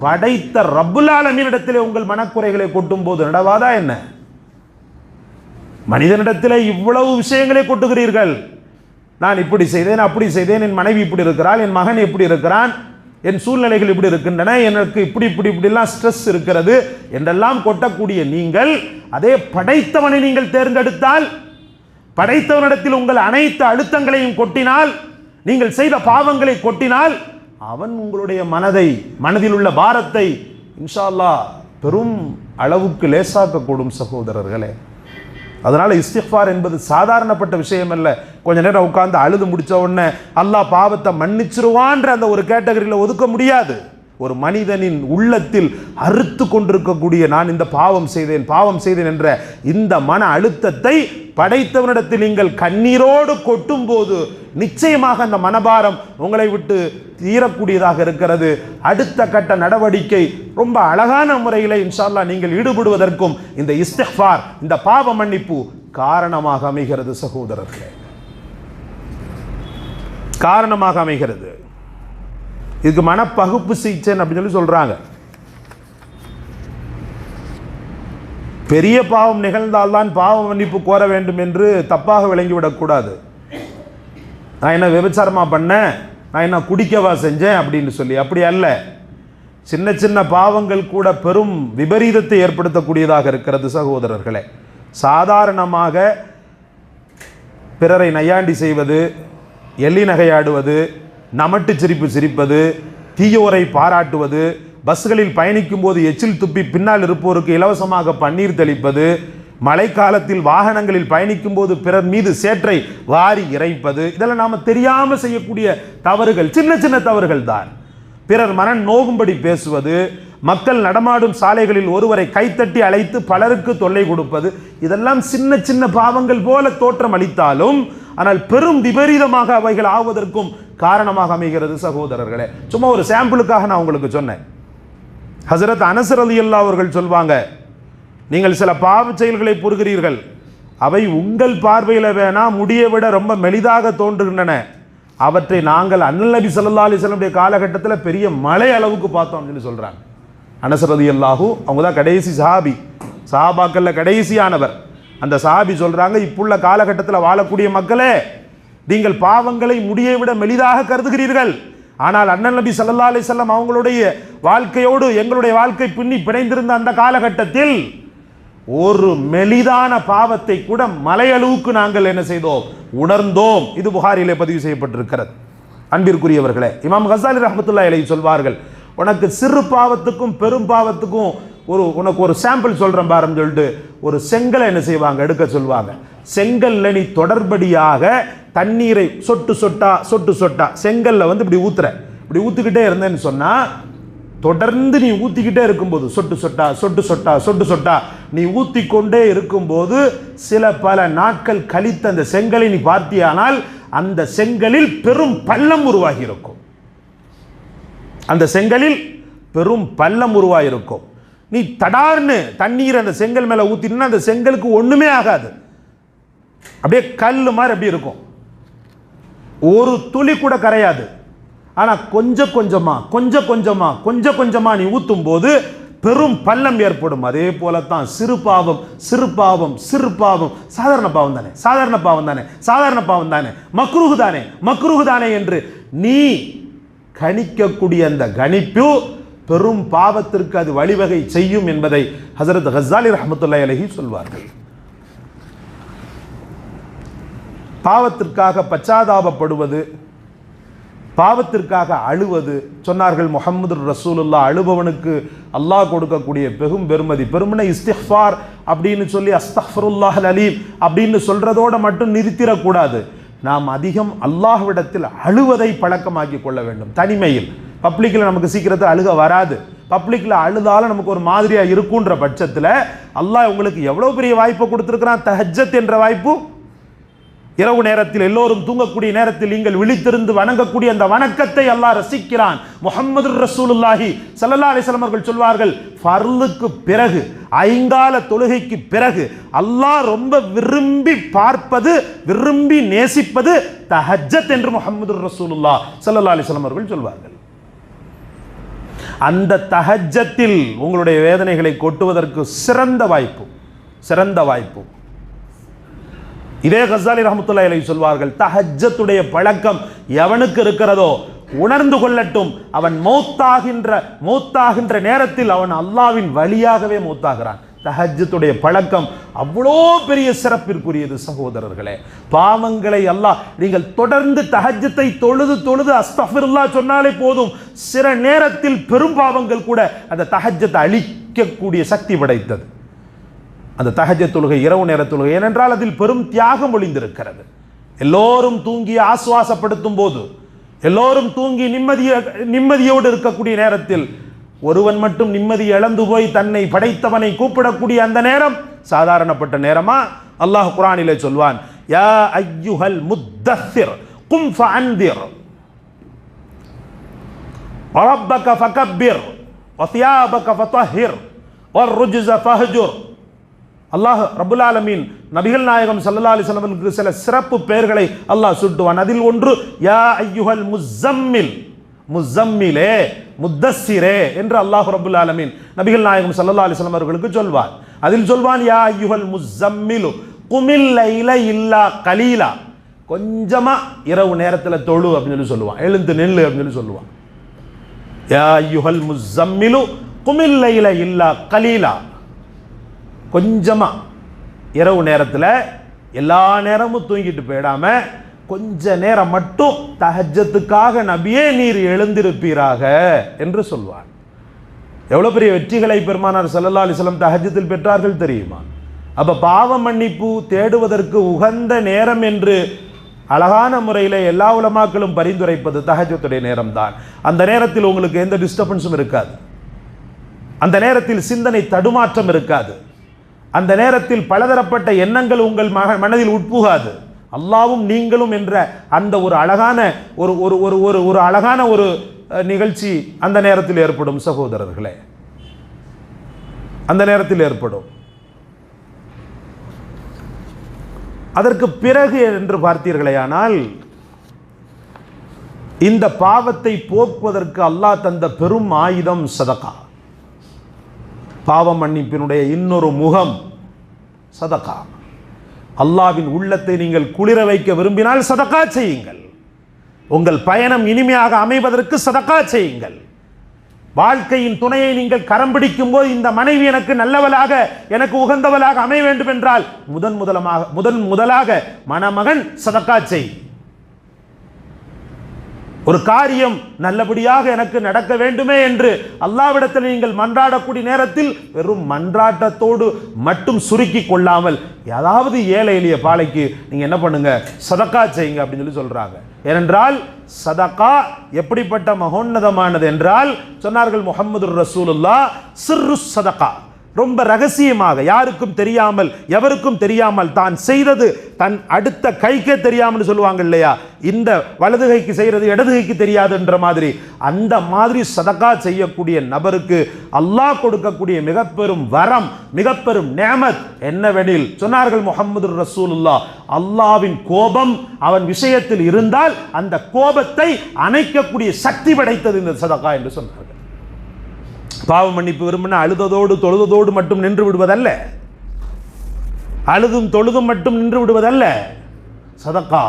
படைத்த ரப்புலாலமீனிடத்திலே உங்கள் மனக்குறைகளை கொட்டும் போது நடவாதா என்ன? மனிதனிடத்திலே இவ்வளவு விஷயங்களை கொட்டுகிறீர்கள். நான் இப்படி செய்தேன் அப்படி செய்தேன் என் மனைவி இப்படி இருக்கிறாள் என் மகன் இப்படி இருக்கிறான் என் சூழ்நிலைகள் இப்படி இருக்கின்றன எனக்கு இப்படி இப்படி இப்படிலாம் ஸ்ட்ரெஸ் இருக்கிறது என்றெல்லாம் கொட்டக்கூடிய நீங்கள் அதே படைத்தவனை நீங்கள் தேர்ந்தெடுத்தால் படைத்தவனிடத்தில் உங்கள் அனைத்து அழுத்தங்களையும் கொட்டினால் நீங்கள் செய்த பாவங்களை கொட்டினால் அவன் உங்களுடைய மனதை மனதில் உள்ள பாரத்தை இன்ஷா அல்லாஹ் பெரும் அளவுக்கு லேசாக்கக்கூடும் சகோதரர்களே. அதனால இஸ்திஃபார் என்பது சாதாரணப்பட்ட விஷயம் அல்ல கொஞ்ச நேரம் உட்காந்து அழுது முடித்த உடனே அல்லாஹ் பாவத்தை மன்னிச்சிருவான்ற அந்த ஒரு கேட்டகரியில் ஒதுக்க முடியாது. ஒரு மனிதனின் உள்ளத்தில் அறுத்து கொண்டிருக்கக்கூடிய நான் இந்த பாவம் செய்தேன் பாவம் செய்தேன் என்ற இந்த மன அழுத்தத்தை படைத்தவனிடத்தில் நீங்கள் கண்ணீரோடு கொட்டும் போது நிச்சயமாக அந்த மனபாரம் உங்களை விட்டு தீரக்கூடியதாக இருக்கிறது. அடுத்த கட்ட நடவடிக்கை ரொம்ப அழகான முறையில் இன்ஷால்லா நீங்கள் ஈடுபடுவதற்கும் இந்த இஸ்திஃபார் இந்த பாவ மன்னிப்பு காரணமாக அமைகிறது சகோதரர்களே. காரணமாக அமைகிறது. இதுக்கு மனப்பகுப்பு சிகிச்சை அப்படின்னு சொல்லி சொல்கிறாங்க பெரிய பாவம் நிகழ்ந்தால்தான் பாவ மன்னிப்பு கோர வேண்டும் என்று தப்பாக விளங்கிவிடக்கூடாது நான் என்ன விபச்சாரமாக பண்ணேன்? நான் என்ன குடிக்கவா செஞ்சேன்? அப்படின்னு சொல்லி. அப்படி அல்ல. சின்ன சின்ன பாவங்கள் கூட பெரும் விபரீதத்தை ஏற்படுத்தக்கூடியதாக இருக்கிறது சகோதரர்களே. சாதாரணமாக பிறரை நையாண்டி செய்வது எள்ளி நகையாடுவது நமட்டு சிரிப்பு சிரிப்பது தீயோரை பாராட்டுவது பஸ்களில் பயணிக்கும் போது எச்சில் துப்பி பின்னால் இருப்போருக்கு இலவசமாக பன்னீர் தெளிப்பது மழைக்காலத்தில் வாகனங்களில் பயணிக்கும் போது பிறர் மீது சேற்றை வாரி இறைப்பது இதெல்லாம் நாம் தெரியாமல் செய்யக்கூடிய தவறுகள் சின்ன சின்ன தவறுகள் தான். பிறர் மனம் நோகும்படி பேசுவது மக்கள் நடமாடும் சாலைகளில் ஒருவரை கைத்தட்டி அழைத்து பலருக்கு தொல்லை கொடுப்பது இதெல்லாம் சின்ன சின்ன பாவங்கள் போல தோற்றம் அளித்தாலும் ஆனால் பெரும் விபரீதமாக அவைகள் ஆவதற்கும் காரணமாக அமைகிறது சகோதரர்களே. சும்மா ஒரு சாம்பிளுக்காக நான் உங்களுக்கு சொன்னேன். ஹசரத் அனசர் அலி அல்லா அவர்கள் சொல்வாங்க நீங்கள் சில பாவச் செயல்களை புரிகிறீர்கள். அவை உங்கள் பார்வையில் வேணா முடியை விட ரொம்ப மெலிதாக தோன்றுகின்றன. அவற்றை நாங்கள் அண்ணல் நபி ஸல்லல்லாஹு அலைஹி காலகட்டத்தில் பெரிய மலை அளவுக்கு பார்த்தோம் அப்படின்னு சொல்கிறாங்க அனசர் ரதி அல்லாஹூ அவங்க தான் கடைசி சஹாபி. சஹாபாக்கள்ல கடைசியானவர். அந்த சஹாபி சொல்கிறாங்க இப்புள்ள காலகட்டத்தில் வாழக்கூடிய மக்களே நீங்கள் பாவங்களை முடியை விட மெலிதாக கருதுகிறீர்கள். ஆனால் அண்ணன் நபி சல்லா அலி செல்லம் அவங்களுடைய வாழ்க்கையோடு எங்களுடைய வாழ்க்கை பின்னி பிணைந்திருந்த அந்த காலகட்டத்தில் ஒரு மெலிதான பாவத்தை கூட மலையளவுக்கு நாங்கள் என்ன செய்தோம்? உணர்ந்தோம். இது புகாரிலே பதிவு செய்யப்பட்டிருக்கிறது. அன்பிற்குரியவர்களே இமாம் ஹசாலி ரஹமத்துல்லா அலைஹி சொல்வார்கள் உனக்கு சிறு பாவத்துக்கும் பெரும் பாவத்துக்கும் ஒரு உனக்கு ஒரு சாம்பிள் சொல்கிறேன் பாருன்னு சொல்லிட்டு ஒரு செங்கலை என்ன செய்வாங்க? எடுக்க சொல்லுவாங்க செங்கல்ல நீ தொடர்படியாக தண்ணீரை சொட்டு சொட்டா சொட்டு சொட்டா செங்கல்ல வந்து இப்படி ஊத்துற. இப்படி ஊத்திக்கிட்டே இருந்தேன்னு சொன்னா தொடர்ந்து நீ ஊத்திக்கிட்டே இருக்கும்போது சொட்டு சொட்டா சொட்டு சொட்டா சொட்டு சொட்டா நீ ஊத்திக்கொண்டே இருக்கும்போது சில பல நாட்கள் கழித்த அந்த செங்கலை நீ பார்த்தியானால் அந்த செங்கலில் பெரும் பள்ளம் உருவாகி இருக்கும் அந்த செங்கலில் பெரும் பள்ளம் உருவாகி இருக்கும் நீ தடார்னு தண்ணீர் அந்த செங்கல் மேலே ஊத்தினா அந்த செங்கலுக்கு ஒண்ணுமே ஆகாது. அப்படியே கல் மாதிரி அப்படி இருக்கும். ஒரு துளி கூட கரையாது. ஆனால் கொஞ்சம் கொஞ்சமா கொஞ்சம் கொஞ்சமா கொஞ்சம் கொஞ்சமா நீ ஊற்றும் போது பெரும் பள்ளம் ஏற்படும். அதே போலத்தான் சிறு பாவம் சிறு பாவம் சிறு பாவம். சாதாரண பாவம் தானே? சாதாரண பாவம் தானே? சாதாரண பாவம் தானே? மக்ருகு தானே? மக்ருகு தானே என்று நீ கணிக்கக்கூடிய அந்த கணிப்பு பெரும் பாவத்திற்கு அது வழிவகை செய்யும் என்பதை ஹசரத் ஹசாலி ரஹமத்துல்லாஹி அலைஹி சொல்வார்கள். பாவத்திற்காக பச்சாதாபப்படுவது பாவத்திற்காக அழுவது சொன்னார்கள் முகமது ரசூலுல்லா அழுபவனுக்கு அல்லாஹ் கொடுக்கக்கூடிய பெரும் பெருமதி பெருமனை இஸ்திஃபார் அப்படின்னு சொல்லி அஸ்தஃபருல்லாஹ் அலீம் அப்படின்னு சொல்றதோட மட்டும் நிறுத்திடக்கூடாது. நாம் அதிகம் அல்லாஹ்விடத்தில் அழுவதை பழக்கமாக்கி கொள்ள வேண்டும். தனிமையில். பப்ளிக்கில் நமக்கு சீக்கிரத்தில் அழுக வராது. பப்ளிக்கில் அழுதாலும் நமக்கு ஒரு மாதிரியாக இருக்குன்ற பட்சத்தில் அல்லாஹ் உங்களுக்கு எவ்வளோ பெரிய வாய்ப்பை கொடுத்துருக்குறான்? தஹஜத் என்ற வாய்ப்பு இரவு நேரத்தில் எல்லோரும் தூங்கக்கூடிய நேரத்தில் நீங்கள் விழித்திருந்து வணங்கக்கூடிய அந்த வணக்கத்தை அல்லாஹ் ரசிக்கிறான். முகமது ரசூலுல்லாஹி சல்லல்லா அலிஸ்லாம் அவர்கள் சொல்வார்கள் ஃபர்லுக்கு பிறகு ஐங்கால தொழுகைக்கு பிறகு அல்லாஹ் ரொம்ப விரும்பி பார்ப்பது விரும்பி நேசிப்பது தஹஜ்ஜத் என்று முகமது ரசூலுல்லா சல்லல்லா அலிஸ்லாம் அவர்கள் சொல்வார்கள். அந்த தஹஜத்தில் உங்களுடைய வேதனைகளை கொட்டுவதற்கு சிறந்த வாய்ப்பு சிறந்த வாய்ப்பு. இதே கசாலி ரஹமத்துல்லா அலை சொல்வார்கள் தஹஜத்துடைய பழக்கம் எவனுக்கு இருக்கிறதோ உணர்ந்து கொள்ளட்டும். அவன் மௌத்தாகின்ற மௌத்தாகின்ற நேரத்தில் அவன் அல்லாவின் வழியாகவே மௌத்தாகிறான். தஹஜத்துடைய பழக்கம் அவ்வளோ பெரிய சிறப்பிற்குரியது சகோதரர்களே. பாவங்களை அல்லாஹ் நீங்கள் தொடர்ந்து தஹஜத்தை தொழுது தொழுது அஸ்தஃபிருல்லா சொன்னாலே போதும். சில நேரத்தில் பெரும் பாவங்கள் கூட அந்த தஹஜத்தை அழிக்கக்கூடிய சக்தி படைத்தது. அந்த தகஜ தொழுகை இரவு நேர தொழுகை ஏனென்றால் அதில் பெரும் தியாகம் ஒளிந்திருக்கிறது. எல்லோரும் தூங்கி ஆசுவாசப்படுத்தும் போது எல்லோரும் தூங்கி நிம்மதிய நிம்மதியோடு இருக்கக்கூடிய நேரத்தில் ஒருவன் மட்டும் நிம்மதி இழந்து போய் தன்னை படைத்தவனை கூப்பிடக்கூடிய அந்த நேரம் சாதாரணப்பட்ட நேரமா? அல்லாஹ் குரானிலே சொல்வான் யா ஐயுஹல் முத்தசிர் கும் ஃபஅந்திர் ரப்பக ஃபகப்பிர் வசியாபக ஃபதஹிர் வர்ருஜ்ஸ ஃபஹஜுர். அல்லாஹ் ரபுல் ஆலமீன் நபிகள் நாயகம் சல்லா அலிஸ்லமனுக்கு சில சிறப்பு பெயர்களை அல்லாஹ் சுட்டுவான். அதில் ஒன்று யா ஐயுகல் முசம்மில் முசம்மிலே முத்தஸ்ஸிரே என்று அல்லாஹ் ரபுல் ஆலமீன் நபிகள் நாயகம் சல்லா அலிஸ்லாம் அவர்களுக்கு சொல்வார். அதில் சொல்வான் யா ஐயுகல் முசம்மிலு குமில் லைல இல்லா கலீலா. கொஞ்சமா இரவு நேரத்தில் தொழு அப்படின்னு சொல்லி சொல்லுவான். எழுந்து நெல்லு அப்படின்னு சொல்லி சொல்லுவான். யா ஐயுகல் முசம்மிலு குமில் லைல இல்லா கலீலா. கொஞ்சமாக இரவு நேரத்தில் எல்லா நேரமும் தூங்கிட்டு போயிடாம கொஞ்ச நேரம் மட்டும் தகஜத்துக்காக நபியே நீர் எழுந்திருப்பீராக என்று சொல்வார். எவ்வளோ பெரிய வெற்றிகளை பெருமானார் சல்லல்லா அலிஸ்லம் தகஜத்தில் பெற்றார்கள் தெரியுமா? அப்போ பாவ மன்னிப்பு தேடுவதற்கு உகந்த நேரம் என்று அழகான முறையில் எல்லா உலமாக்களும் பரிந்துரைப்பது தஹஜத்துடைய நேரம்தான். அந்த நேரத்தில் உங்களுக்கு எந்த டிஸ்டர்பன்ஸும் இருக்காது. அந்த நேரத்தில் சிந்தனை தடுமாற்றம் இருக்காது. அந்த நேரத்தில் பலதரப்பட்ட எண்ணங்கள் உங்கள் மக மனதில் உட்புகாது. அல்லாவும் நீங்களும் என்ற அந்த ஒரு அழகான ஒரு ஒரு ஒரு ஒரு ஒரு அழகான ஒரு நிகழ்ச்சி அந்த நேரத்தில் ஏற்படும் சகோதரர்களே. அந்த நேரத்தில் ஏற்படும். அதற்கு பிறகு என்று பார்த்தீர்களேயானால் இந்த பாவத்தை போக்குவதற்கு அல்லாஹ் தந்த பெரும் ஆயுதம் சதகா பாவம் மன்னிப்பினுடைய இன்னொரு முகம் சதகா அல்லாவின் உள்ளத்தை நீங்கள் குளிர வைக்க விரும்பினால் சதக்கா செய்யுங்கள். உங்கள் பயணம் இனிமையாக அமைவதற்கு சதக்கா செய்யுங்கள். வாழ்க்கையின் துணையை நீங்கள் கரம் பிடிக்கும் போது இந்த மனைவி எனக்கு நல்லவளாக எனக்கு உகந்தவளாக அமைய வேண்டும் என்றால் முதன் முதலமாக முதன் முதலாக மணமகன் சதக்கா செய். ஒரு காரியம் நல்லபடியாக எனக்கு நடக்க வேண்டுமே என்று அல்லாவிடத்தில் நீங்கள் மன்றாடக்கூடிய நேரத்தில் வெறும் மன்றாட்டத்தோடு மட்டும் சுருக்கி கொள்ளாமல் ஏதாவது ஏழை எளிய பாலைக்கு நீங்கள் என்ன பண்ணுங்க? சதக்கா செய்யுங்க அப்படின்னு சொல்லி சொல்கிறாங்க ஏனென்றால் சதக்கா எப்படிப்பட்ட மகோன்னதமானது என்றால் சொன்னார்கள் முகமது ரசூலுல்லா சிறு சதக்கா. ரொம்ப ரகசியமாக யாருக்கும் தெரியாமல் எவருக்கும் தெரியாமல் தான் செய்தது. தன் அடுத்த கைக்கே தெரியாமல் சொல்லுவாங்க இல்லையா? இந்த வலது கைக்கு செய்யறது இடது கைக்கு தெரியாதுன்ற மாதிரி. அந்த மாதிரி சதகா செய்யக்கூடிய நபருக்கு அல்லாஹ் கொடுக்கக்கூடிய மிகப்பெரும் வரம் மிகப்பெரும் நேமத் என்னவெனில் சொன்னார்கள் முகமது ரசூலுல்லா அல்லாவின் கோபம் அவன் விஷயத்தில் இருந்தால் அந்த கோபத்தை அணைக்கக்கூடிய சக்தி படைத்தது இந்த சதகா என்று சொன்னார்கள். பாவ மன்னிப்பு விரும்பின அழுததோடு தொழுததோடு மட்டும் நின்று விடுவதல்ல. அழுதும் தொழுதும் மட்டும் நின்று விடுவதல்ல. சதக்கா.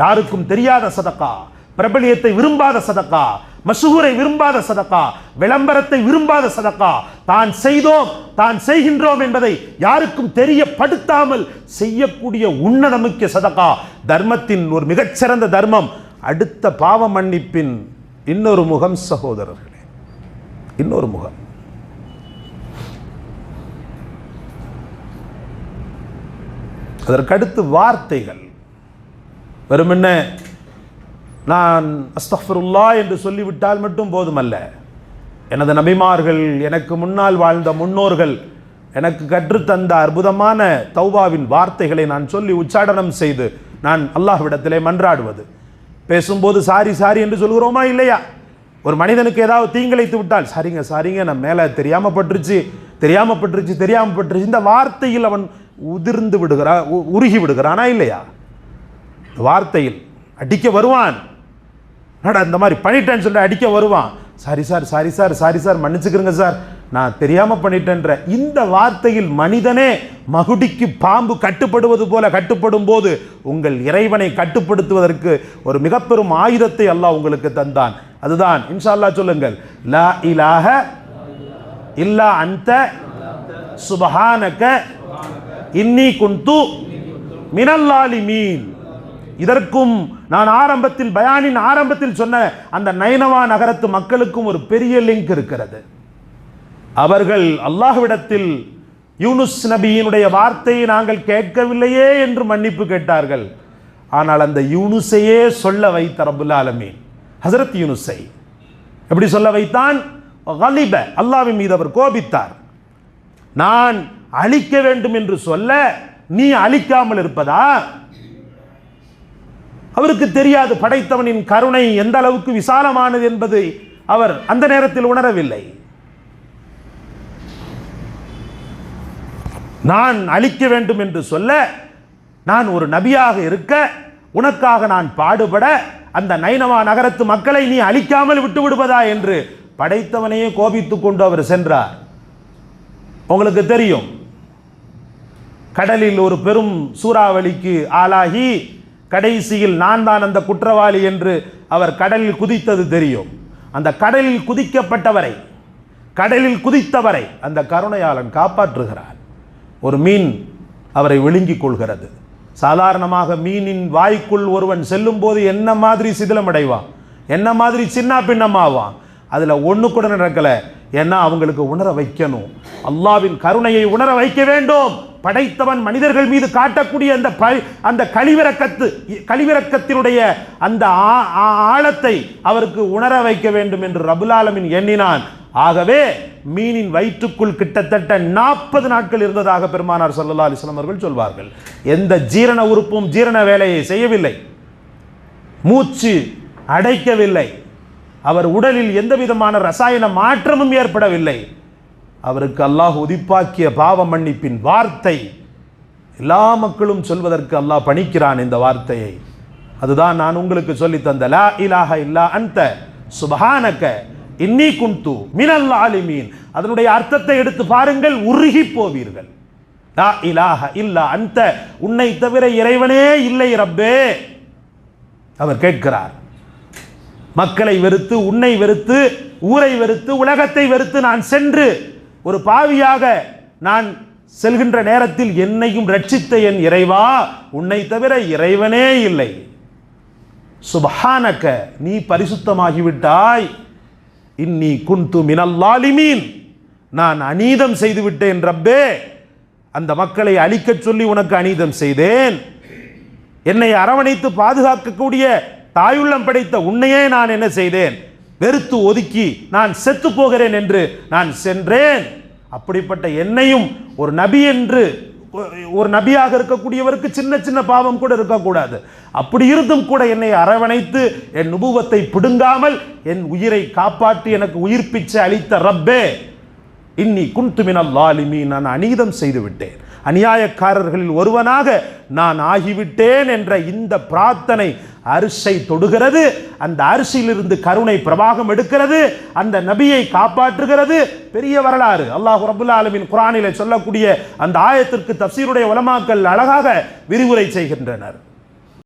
யாருக்கும் தெரியாத சதக்கா. பிரபலியத்தை விரும்பாத சதக்கா. மசூரை விரும்பாத சதக்கா. விளம்பரத்தை விரும்பாத சதக்கா. தான் செய்தோம் தான் செய்கின்றோம் என்பதை யாருக்கும் தெரியப்படுத்தாமல் செய்யக்கூடிய உன்னதமிக்க சதக்கா. தர்மத்தின் ஒரு மிகச்சிறந்த தர்மம் அடுத்த பாவ மன்னிப்பின் இன்னொரு முகம் சகோதரர்கள். இன்னொரு முகம். அதற்கடுத்து வார்த்தைகள். வெறுமென்ன நான் அஸ்தஃபருல்லா என்று சொல்லிவிட்டால் மட்டும் போதுமல்ல. எனது நபிமார்கள் எனக்கு முன்னால் வாழ்ந்த முன்னோர்கள் எனக்கு கற்றுத்தந்த அற்புதமான தௌபாவின் வார்த்தைகளை நான் சொல்லி உச்சாடனம் செய்து நான் அல்லாஹ்விடத்திலே மன்றாடுவது. பேசும்போது சாரி சாரி என்று சொல்கிறோமா இல்லையா? ஒரு மனிதனுக்கு ஏதாவது தீங்கிழைத்து விட்டால் சரிங்க சரிங்க நான் மேலே தெரியாமல் பட்டுருச்சு தெரியாமல் பட்டுருச்சு தெரியாமல் பட்டுருச்சு இந்த வார்த்தையில் அவன் உதிர்ந்து விடுகிறான் உ- உருகி விடுகிறானா இல்லையா? வார்த்தையில் அடிக்க வருவான். இந்த மாதிரி பண்ணிட்டேன்னு சொல்லிட்டு அடிக்க வருவான். Sorry sir sorry sir sorry sir மன்னிச்சுக்கிறங்க sir. நான் தெரியாமல் பண்ணிட்டேன்ற இந்த வார்த்தையில் மனிதனே மகுடிக்கு பாம்பு கட்டுப்படுவது போல கட்டுப்படும் போது உங்கள் இறைவனை கட்டுப்படுத்துவதற்கு ஒரு மிக பெரும் ஆயுதத்தை அல்லாஹ் உங்களுக்கு தந்தான். அதுதான் இன்ஷா அல்லாஹ் சொல்லுங்கள். லா இலாக இல்லா அந்த சுபஹானக இன்னி குந்து மினல்லாலிமீன். இதற்கும் நான் ஆரம்பத்தில் பயானின் ஆரம்பத்தில் சொன்ன அந்த நைனவா நகரத்து மக்களுக்கும் ஒரு பெரிய லிங்க் இருக்கிறது. அவர்கள் அல்லாஹ்விடத்தில் யூனுஸ் நபியினுடைய வார்த்தையை நாங்கள் கேட்கவில்லையே என்று மன்னிப்பு கேட்டார்கள். ஆனால் அந்த யூனுஸையே சொல்ல வைத்த ரபுல் ஆலமீன் ஹசரத் யூனுஸை. எப்படி சொல்ல வைத்தான்? கலிப அல்லாவின் மீது அவர் கோபித்தார். நான் அழிக்க வேண்டும் என்று சொல்ல நீ அழிக்காமல் இருப்பதா? அவருக்கு தெரியாது படைத்தவனின் கருணை எந்த அளவுக்கு விசாலமானது என்பதை அவர் அந்த நேரத்தில் உணரவில்லை. நான் அழிக்க வேண்டும் என்று சொல்ல நான் ஒரு நபியாக இருக்க உனக்காக நான் பாடுபட அந்த நைனவா நகரத்து மக்களை நீ அழிக்காமல் விட்டு விடுவதா என்று படைத்தவனையே கோபித்துக் கொண்டு அவர் சென்றார். உங்களுக்கு தெரியும் கடலில் ஒரு பெரும் சூறாவளிக்கு ஆளாகி கடைசியில் நான் தான் அந்த குற்றவாளி என்று அவர் கடலில் குதித்தது தெரியும். அந்த கடலில் குதிக்கப்பட்டவரை கடலில் குதித்தவரை அந்த கருணையாளன் காப்பாற்றுகிறார். ஒரு மீன் அவரை விழுங்கிக் கொள்கிறது. சாதாரணமாக மீனின் வாய்க்குள் ஒருவன் செல்லும் போது என்ன மாதிரி சிதிலமடைவான் என்ன மாதிரி சின்ன பின்னமாவான்? அதில் ஒன்று கூட நடக்கலை. ஏன்னா அவங்களுக்கு உணர வைக்கணும். அல்லாவின் கருணையை உணர வைக்க வேண்டும். படைத்தவன் மனிதர்கள் மீது காட்டக்கூடிய அந்த ப- அந்த கழிவிறக்கத்து கழிவிறக்கத்தினுடைய அந்த ஆ- ஆ- ஆழத்தை அவருக்கு உணர வைக்க வேண்டும் என்று ரபுலாலமின் எண்ணினான். ஆகவே மீனின் வயிற்றுக்குள் கிட்டத்தட்ட நாற்பது நாட்கள் இருந்ததாக பெருமானார் ஸல்லல்லாஹு அலிஸ்லாம் அவர்கள் சொல்வார்கள். எந்த ஜீரண உறுப்பும் ஜீரண வேலையை செய்யவில்லை. மூச்சு அடைக்கவில்லை. அவர் உடலில் எந்த விதமான ரசாயன மாற்றமும் ஏற்படவில்லை. அவருக்கு அல்லாஹ் உதிப்பாக்கிய பாவ மன்னிப்பின் வார்த்தை எல்லா மக்களும் சொல்வதற்கு அல்லாஹ் பணிக்கிறான் இந்த வார்த்தையை. அதுதான் நான் உங்களுக்கு சொல்லி தந்த லா இலாக இல்லா அந்த சுபஹானக்க இன்னி குந்து மினல் ஆலிமீன். அதனுடைய அர்த்தத்தை எடுத்து பாருங்கள் உருகி போவீர்கள். லா இலாஹ இல்லா அந்த உன்னை தவிர இறைவனே இல்லை ரப்பே. அவர் கேட்கிறார். மக்களை வெறுத்து உன்னை வெறுத்து ஊரை வெறுத்து உலகத்தை வெறுத்து நான் சென்று ஒரு பாவியாக நான் செல்கின்ற நேரத்தில் என்னையும் ரட்சித்த என் இறைவா உன்னை தவிர இறைவனே இல்லை. சுபஹானக்க நீ பரிசுத்தமாகிவிட்டாய். இன்னி குந்து மினல்லாலிமீன் நான் அநீதம் செய்துவிட்டேன் ரப்பே. அந்த மக்களை அழிக்கச் சொல்லி உனக்கு அநீதம் செய்தேன். என்னை அரவணைத்து பாதுகாக்கக்கூடிய தாயுள்ளம் படைத்த உன்னையே நான் என்ன செய்தேன்? வெறுத்து ஒதுக்கி நான் செத்து போகிறேன் என்று நான் சென்றேன். அப்படிப்பட்ட என்னையும் ஒரு நபி என்று ஒரு நபியாக இருக்கக்கூடியவருக்கு சின்ன சின்ன பாவம் கூட இருக்கக்கூடாது. அப்படி இருந்தும் கூட என்னை அரவணைத்து என் நுபுவத்தை பிடுங்காமல் என் உயிரை காப்பாற்றி எனக்கு உயிர் பிச்சை அளித்த ரப்பே இன்னி குன்துமினல் லாலிமி நான் அநீதம் செய்துவிட்டேன். அநியாயக்காரர்களில் ஒருவனாக நான் ஆகிவிட்டேன் என்ற இந்த பிரார்த்தனை அரிசை தொடுகிறது. அந்த அரிசியிலிருந்து கருணை பிரபாகம் எடுக்கிறது. அந்த நபியை காப்பாற்றுகிறது. பெரிய வரலாறு. அல்லாஹ் ரபுல்லா ஆலமின் குரானிலே சொல்லக்கூடிய அந்த ஆயத்திற்கு தப்சீருடைய உலமாக்கள் அழகாக விரிவுரை செய்கின்றனர்.